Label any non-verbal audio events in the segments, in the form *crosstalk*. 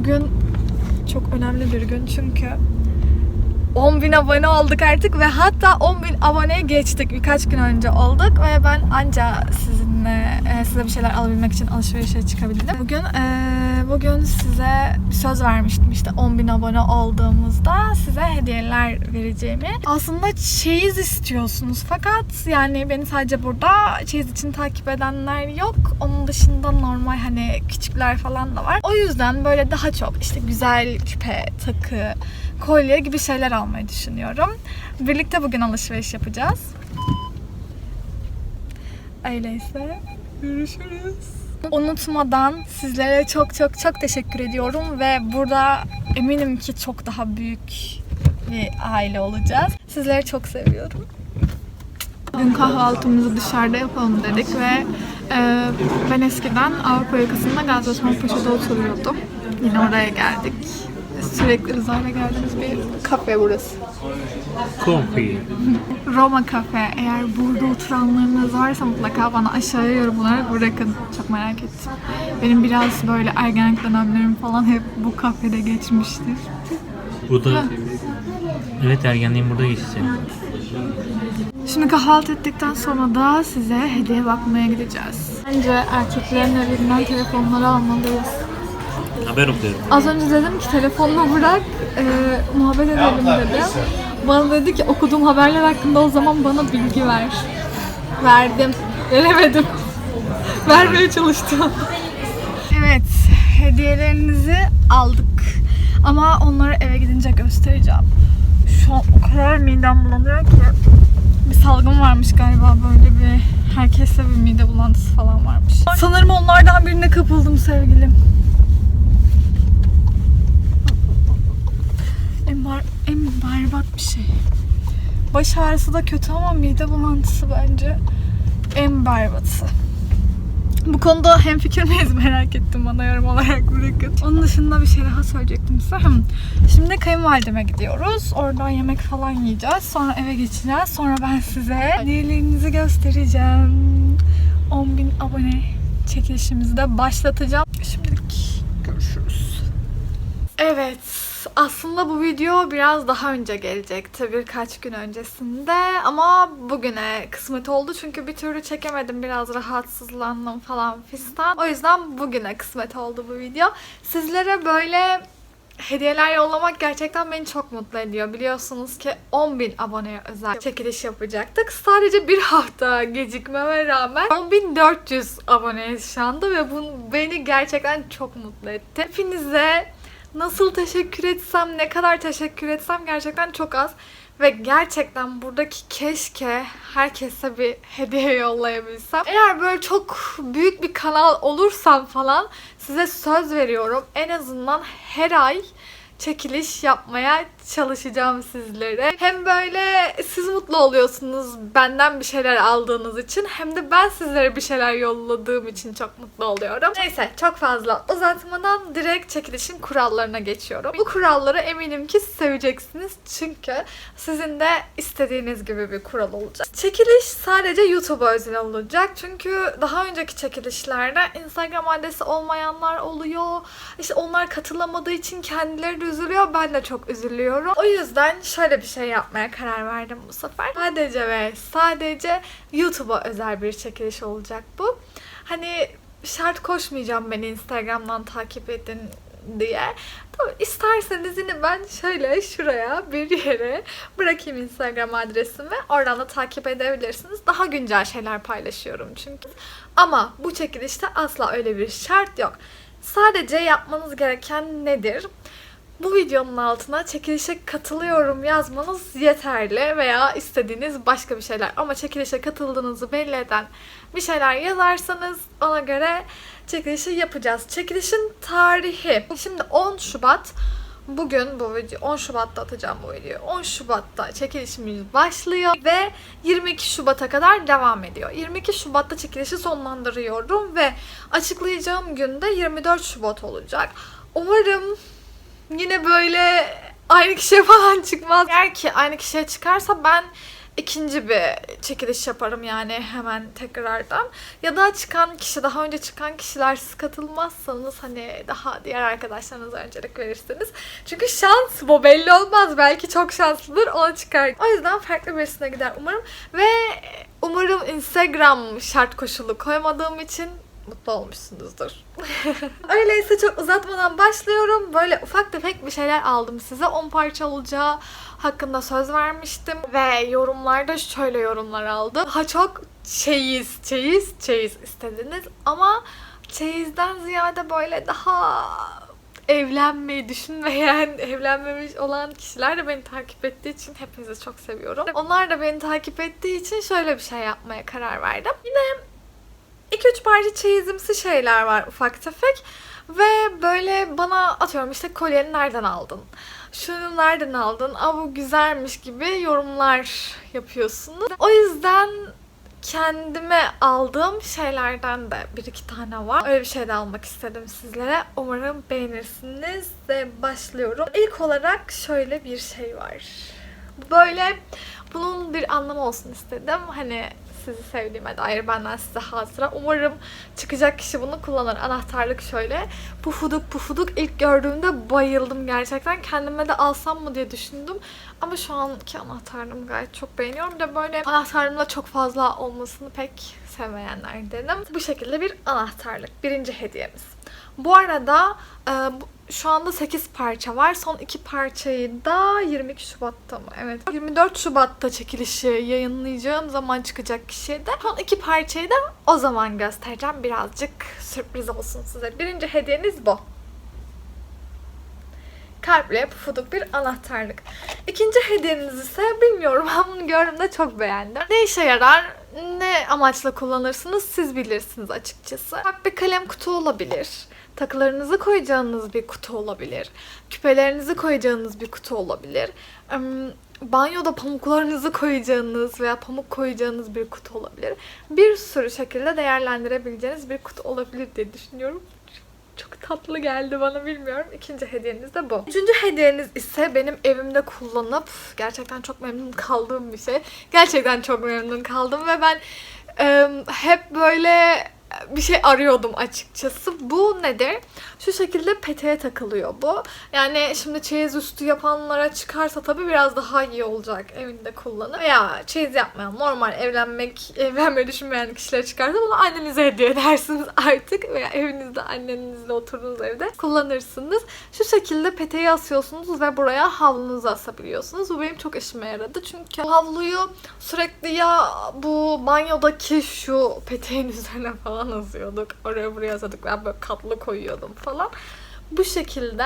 Bugün çok önemli bir gün çünkü 10.000 abone olduk artık ve hatta 10.000 aboneye geçtik. Birkaç gün önce olduk ve ben anca sizinle e, size bir şeyler alabilmek için alışverişe çıkabildim. Bugün e, bugün size söz vermiştim işte 10.000 abone olduğumuzda size hediyeler vereceğimi. Aslında çeyiz istiyorsunuz fakat yani beni sadece burada çeyiz için takip edenler yok. Onun dışında normal hani küçükler falan da var. O yüzden böyle daha çok işte güzel küpe, takı, kolye gibi şeyler almayı düşünüyorum. Birlikte bugün alışveriş yapacağız. Öyleyse görüşürüz. Unutmadan sizlere çok çok çok teşekkür ediyorum ve burada eminim ki çok daha büyük bir aile olacağız. Sizleri çok seviyorum. Bugün kahvaltımızı dışarıda yapalım dedik ve e, ben eskiden Avrupa yakasında Gazi Osman Paşa'da oturuyordum. Yine oraya geldik. Sürekli rızayla geldiğimiz bir kafe burası. Coffee. Roma Cafe. Eğer burada oturanlarınız varsa mutlaka bana aşağıya yorumlara bırakın. Çok merak ettim. Benim biraz böyle ergenlik dönemlerim falan hep bu kafede geçmiştir. Bu da... Evet ergenliğim burada geçti. Şimdi kahvaltı ettikten sonra da size hediye bakmaya gideceğiz. Bence erkeklerin evinden telefonları almalıyız. Haber okuyorum. Az önce dedim ki telefonunu bırak, e, muhabbet edelim dedim. Bana dedi ki okuduğum haberler hakkında o zaman bana bilgi ver. Verdim. Veremedim. *laughs* Vermeye çalıştım. Evet, hediyelerinizi aldık. Ama onları eve gidince göstereceğim. Şu an o kadar midem bulanıyor ki. Bir salgın varmış galiba böyle bir herkeste bir mide bulantısı falan varmış. Sanırım onlardan birine kapıldım sevgilim. En, bar, en berbat bir şey. Baş ağrısı da kötü ama mide bulantısı bence en berbatı. Bu konuda hem fikir miyiz *laughs* merak ettim bana yorum olarak bırakın. Onun dışında bir şey daha söyleyecektim size. Hmm. Şimdi kayınvalideme gidiyoruz. Oradan yemek falan yiyeceğiz. Sonra eve geçeceğiz. Sonra ben size hediyelerinizi göstereceğim. 10.000 abone çekilişimizi de başlatacağım. Şimdilik görüşürüz. Evet, aslında bu video biraz daha önce gelecekti, birkaç gün öncesinde ama bugüne kısmet oldu çünkü bir türlü çekemedim, biraz rahatsızlandım falan fistan. O yüzden bugüne kısmet oldu bu video. Sizlere böyle hediyeler yollamak gerçekten beni çok mutlu ediyor. Biliyorsunuz ki 10.000 aboneye özel çekiliş yapacaktık. Sadece bir hafta gecikmeme rağmen 10.400 aboneye şu anda ve bu beni gerçekten çok mutlu etti. Hepinize nasıl teşekkür etsem, ne kadar teşekkür etsem gerçekten çok az. Ve gerçekten buradaki keşke herkese bir hediye yollayabilsem. Eğer böyle çok büyük bir kanal olursam falan size söz veriyorum. En azından her ay çekiliş yapmaya çalışacağım sizlere. Hem böyle siz mutlu oluyorsunuz benden bir şeyler aldığınız için hem de ben sizlere bir şeyler yolladığım için çok mutlu oluyorum. Neyse çok fazla uzatmadan direkt çekilişin kurallarına geçiyorum. Bu kuralları eminim ki seveceksiniz çünkü sizin de istediğiniz gibi bir kural olacak. Çekiliş sadece YouTube'a özel olacak çünkü daha önceki çekilişlerde Instagram adresi olmayanlar oluyor. İşte onlar katılamadığı için kendileri de üzülüyor. Ben de çok üzülüyorum. O yüzden şöyle bir şey yapmaya karar verdim bu sefer. Sadece ve sadece YouTube'a özel bir çekiliş olacak bu. Hani şart koşmayacağım beni Instagram'dan takip edin diye. Tabii isterseniz yine ben şöyle şuraya bir yere bırakayım Instagram adresimi. Oradan da takip edebilirsiniz. Daha güncel şeyler paylaşıyorum çünkü. Ama bu çekilişte asla öyle bir şart yok. Sadece yapmanız gereken nedir? Bu videonun altına çekilişe katılıyorum yazmanız yeterli veya istediğiniz başka bir şeyler. Ama çekilişe katıldığınızı belli eden bir şeyler yazarsanız ona göre çekilişi yapacağız. Çekilişin tarihi şimdi 10 Şubat Bugün bu video 10 Şubat'ta atacağım bu videoyu. 10 Şubat'ta çekilişimiz başlıyor ve 22 Şubat'a kadar devam ediyor. 22 Şubat'ta çekilişi sonlandırıyorum ve açıklayacağım günde 24 Şubat olacak. Umarım yine böyle aynı kişiye *laughs* falan çıkmaz. Eğer ki aynı kişiye çıkarsa ben ikinci bir çekiliş yaparım yani hemen tekrardan. Ya da çıkan kişi, daha önce çıkan kişiler siz katılmazsanız hani daha diğer arkadaşlarınıza öncelik verirsiniz. Çünkü şans bu belli olmaz. Belki çok şanslıdır ona çıkar. O yüzden farklı birisine gider umarım. Ve umarım Instagram şart koşulu koymadığım için mutlu olmuşsunuzdur. *laughs* Öyleyse çok uzatmadan başlıyorum. Böyle ufak tefek bir şeyler aldım size. 10 parça olacağı hakkında söz vermiştim. Ve yorumlarda şöyle yorumlar aldım. Daha çok çeyiz, çeyiz, çeyiz istediniz. Ama çeyizden ziyade böyle daha evlenmeyi düşünmeyen, *laughs* evlenmemiş olan kişiler de beni takip ettiği için hepinizi çok seviyorum. Onlar da beni takip ettiği için şöyle bir şey yapmaya karar verdim. Yine 2-3 parça çeyizimsi şeyler var ufak tefek. Ve böyle bana atıyorum işte kolyeni nereden aldın? Şunu nereden aldın? Aa bu güzelmiş gibi yorumlar yapıyorsunuz. O yüzden kendime aldığım şeylerden de bir iki tane var. Öyle bir şey de almak istedim sizlere. Umarım beğenirsiniz ve başlıyorum. İlk olarak şöyle bir şey var. Böyle bunun bir anlamı olsun istedim. Hani sizi sevdiğime dair benden size hatıra. Umarım çıkacak kişi bunu kullanır. Anahtarlık şöyle. Pufuduk pufuduk ilk gördüğümde bayıldım gerçekten. Kendime de alsam mı diye düşündüm. Ama şu anki anahtarlığımı gayet çok beğeniyorum. De böyle anahtarlığımda çok fazla olmasını pek sevmeyenlerdenim. Bu şekilde bir anahtarlık. Birinci hediyemiz. Bu arada e, şu anda 8 parça var. Son 2 parçayı da 22 Şubat'ta mı? Evet. 24 Şubat'ta çekilişi yayınlayacağım zaman çıkacak kişiye de. Son 2 parçayı da o zaman göstereceğim. Birazcık sürpriz olsun size. Birinci hediyeniz bu. Kalple pufuduk bir anahtarlık. İkinci hediyeniz ise bilmiyorum *laughs* ben bunu gördüğümde çok beğendim. Ne işe yarar, ne amaçla kullanırsınız siz bilirsiniz açıkçası. Bak bir kalem kutu olabilir. Takılarınızı koyacağınız bir kutu olabilir. Küpelerinizi koyacağınız bir kutu olabilir. Banyoda pamuklarınızı koyacağınız veya pamuk koyacağınız bir kutu olabilir. Bir sürü şekilde değerlendirebileceğiniz bir kutu olabilir diye düşünüyorum. Çok tatlı geldi bana bilmiyorum. İkinci hediyeniz de bu. Üçüncü hediyeniz ise benim evimde kullanıp gerçekten çok memnun kaldığım bir şey. Gerçekten çok memnun kaldım ve ben e, hep böyle bir şey arıyordum açıkçası. Bu nedir? Şu şekilde peteğe takılıyor bu. Yani şimdi çeyiz üstü yapanlara çıkarsa tabii biraz daha iyi olacak evinde kullanıp. Veya çeyiz yapmayan, normal evlenmek, evlenmeyi düşünmeyen kişilere çıkarsa bunu annenize hediye edersiniz *laughs* artık. Veya evinizde annenizle oturduğunuz evde kullanırsınız. Şu şekilde peteği asıyorsunuz ve buraya havlunuzu asabiliyorsunuz. Bu benim çok işime yaradı. Çünkü havluyu sürekli ya bu banyodaki şu peteğin *laughs* üzerine falan asıyorduk. Oraya buraya asıyorduk. Ben böyle katlı koyuyordum falan. Bu şekilde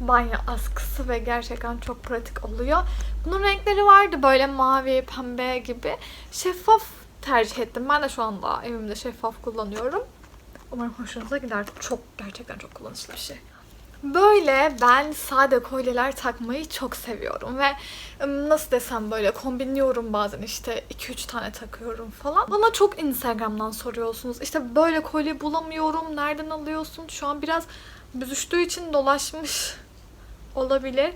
banyo askısı ve gerçekten çok pratik oluyor. Bunun renkleri vardı böyle mavi, pembe gibi. Şeffaf tercih ettim. Ben de şu anda evimde şeffaf kullanıyorum. Umarım hoşunuza gider. Çok gerçekten çok kullanışlı bir şey. Böyle ben sade kolyeler takmayı çok seviyorum ve nasıl desem böyle kombinliyorum bazen işte 2-3 tane takıyorum falan. Bana çok Instagram'dan soruyorsunuz. İşte böyle kolye bulamıyorum. Nereden alıyorsun? Şu an biraz büzüştüğü için dolaşmış olabilir.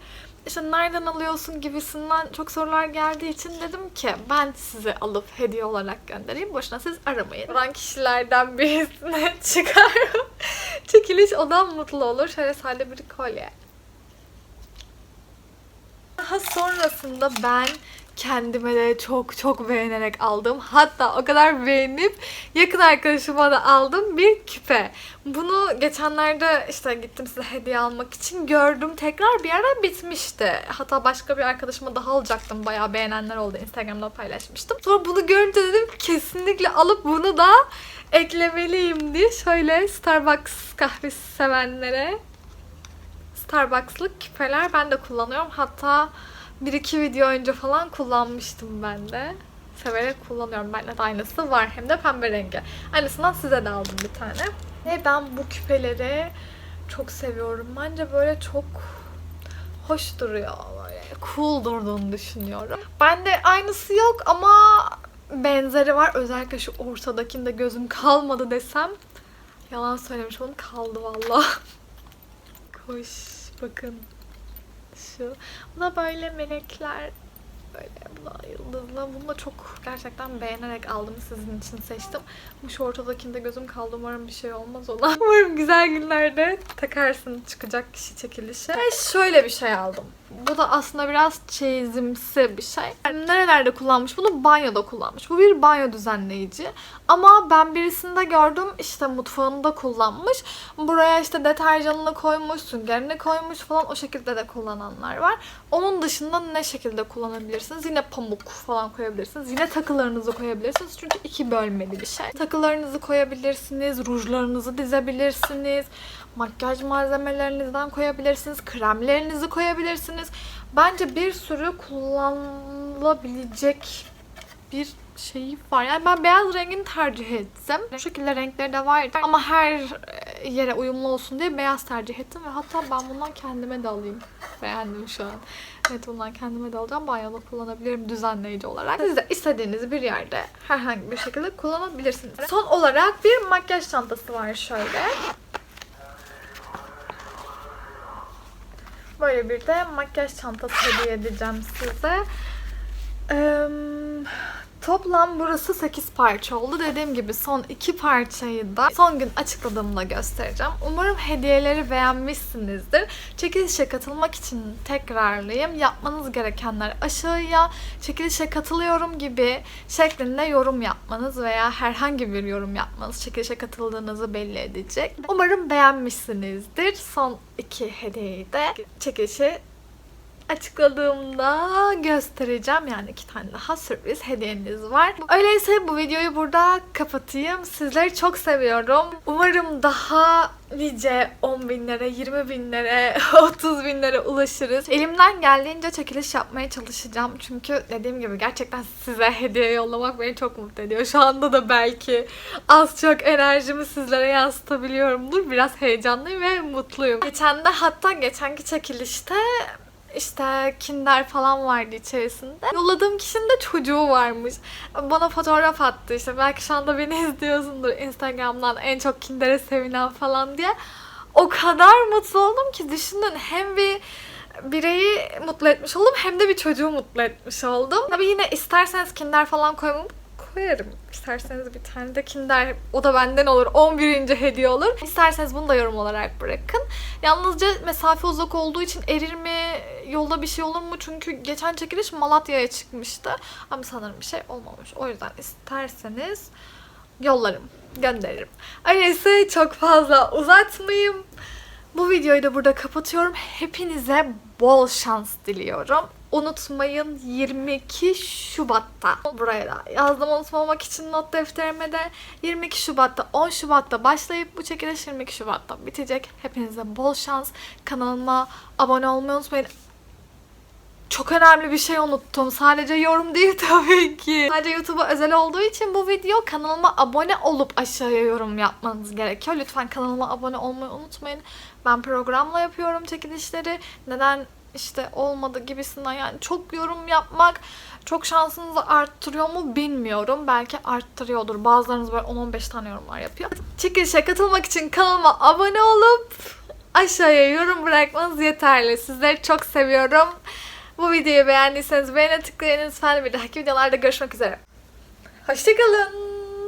İşte nereden alıyorsun gibisinden çok sorular geldiği için dedim ki ben size alıp hediye olarak göndereyim. Boşuna siz aramayın. Soran kişilerden birisine *laughs* çıkarım. Çekiliş odan mutlu olur. Şöyle sade bir kolye. Daha sonrasında ben kendime de çok çok beğenerek aldım. Hatta o kadar beğenip yakın arkadaşıma da aldım bir küpe. Bunu geçenlerde işte gittim size hediye almak için gördüm. Tekrar bir ara bitmişti. Hatta başka bir arkadaşıma daha alacaktım. Bayağı beğenenler oldu. Instagram'da paylaşmıştım. Sonra bunu görünce dedim kesinlikle alıp bunu da eklemeliyim diye şöyle Starbucks kahvesi sevenlere Starbucks'lık küpeler ben de kullanıyorum. Hatta bir iki video önce falan kullanmıştım ben de. Severek kullanıyorum. Bende de aynısı var. Hem de pembe rengi. Aynısından size de aldım bir tane. Ve ben bu küpeleri çok seviyorum. Bence böyle çok hoş duruyor. Böyle cool durduğunu düşünüyorum. Bende aynısı yok ama benzeri var. Özellikle şu ortadakinde gözüm kalmadı desem. Yalan söylemiş onun kaldı valla. Hoş *laughs* bakın. Şu. Bu da böyle melekler böyle bu da yıldızlı. Bunu da çok gerçekten beğenerek aldım. Sizin için seçtim. Bu şu ortadakinde gözüm kaldı. Umarım bir şey olmaz ona. *laughs* Umarım güzel günlerde takarsın çıkacak kişi çekilişi. Ve şöyle bir şey aldım. Bu da aslında biraz çeyizimsi bir şey. Nerelerde kullanmış? Bunu banyoda kullanmış. Bu bir banyo düzenleyici. Ama ben birisinde gördüm işte mutfağında kullanmış. Buraya işte deterjanını koymuş, süngerini koymuş falan o şekilde de kullananlar var. Onun dışında ne şekilde kullanabilirsiniz? Yine pamuk falan koyabilirsiniz. Yine takılarınızı koyabilirsiniz. Çünkü iki bölmeli bir şey. Takılarınızı koyabilirsiniz, rujlarınızı dizebilirsiniz. Makyaj malzemelerinizden koyabilirsiniz, kremlerinizi koyabilirsiniz. Bence bir sürü kullanılabilecek bir şeyi var. Yani ben beyaz rengini tercih ettim. Bu şekilde renkleri de vardı. Ama her yere uyumlu olsun diye beyaz tercih ettim. Ve hatta ben bundan kendime de alayım. Beğendim şu an. Evet bundan kendime de alacağım. Banyoda kullanabilirim düzenleyici olarak. Siz de istediğiniz bir yerde herhangi bir şekilde kullanabilirsiniz. Son olarak bir makyaj çantası var şöyle. Böyle bir de makyaj çantası hediye edeceğim size. Toplam burası 8 parça oldu. Dediğim gibi son 2 parçayı da son gün açıkladığımda göstereceğim. Umarım hediyeleri beğenmişsinizdir. Çekilişe katılmak için tekrarlayayım. Yapmanız gerekenler aşağıya çekilişe katılıyorum gibi şeklinde yorum yapmanız veya herhangi bir yorum yapmanız çekilişe katıldığınızı belli edecek. Umarım beğenmişsinizdir. Son iki hediyeyi de çekilişe açıkladığımda göstereceğim. Yani iki tane daha sürpriz hediyeniz var. Öyleyse bu videoyu burada kapatayım. Sizleri çok seviyorum. Umarım daha nice 10 binlere, 20 binlere, *laughs* 30 binlere ulaşırız. Elimden geldiğince çekiliş yapmaya çalışacağım. Çünkü dediğim gibi gerçekten size hediye yollamak beni çok mutlu ediyor. Şu anda da belki az çok enerjimi sizlere yansıtabiliyorumdur. Biraz heyecanlıyım ve mutluyum. Geçen de hatta geçenki çekilişte işte kinder falan vardı içerisinde. Yolladığım kişinin de çocuğu varmış. Bana fotoğraf attı işte. Belki şu anda beni *laughs* izliyorsundur Instagram'dan en çok kindere sevinen falan diye. O kadar mutlu oldum ki düşünün hem bir bireyi mutlu etmiş oldum hem de bir çocuğu mutlu etmiş oldum. Tabii yine isterseniz kinder falan koymam koyarım. İsterseniz bir tane de kinder o da benden olur. 11. hediye olur. İsterseniz bunu da yorum olarak bırakın. Yalnızca mesafe uzak olduğu için erir mi? Yolda bir şey olur mu? Çünkü geçen çekiliş Malatya'ya çıkmıştı. Ama sanırım bir şey olmamış. O yüzden isterseniz yollarım, gönderirim. Öyleyse çok fazla uzatmayayım. Bu videoyu da burada kapatıyorum. Hepinize bol şans diliyorum. Unutmayın 22 Şubat'ta buraya da yazdım unutmamak için not defterime de 22 Şubat'ta 10 Şubat'ta başlayıp bu çekiliş 22 Şubat'ta bitecek. Hepinize bol şans. Kanalıma abone olmayı unutmayın. Çok önemli bir şey unuttum. Sadece yorum değil *laughs* tabii ki. Sadece YouTube'a özel olduğu için bu video kanalıma abone olup aşağıya yorum yapmanız gerekiyor. Lütfen kanalıma abone olmayı unutmayın. Ben programla yapıyorum çekilişleri. Neden işte olmadı gibisinden yani çok yorum yapmak çok şansınızı arttırıyor mu bilmiyorum. Belki arttırıyordur. Bazılarınız böyle 10-15 tane yorumlar yapıyor. Çekilişe katılmak için kanalıma abone olup aşağıya yorum bırakmanız yeterli. Sizleri çok seviyorum. Bu videoyu beğendiyseniz beğene tıklayın lütfen. Bir dahaki videolarda görüşmek üzere. Hoşçakalın.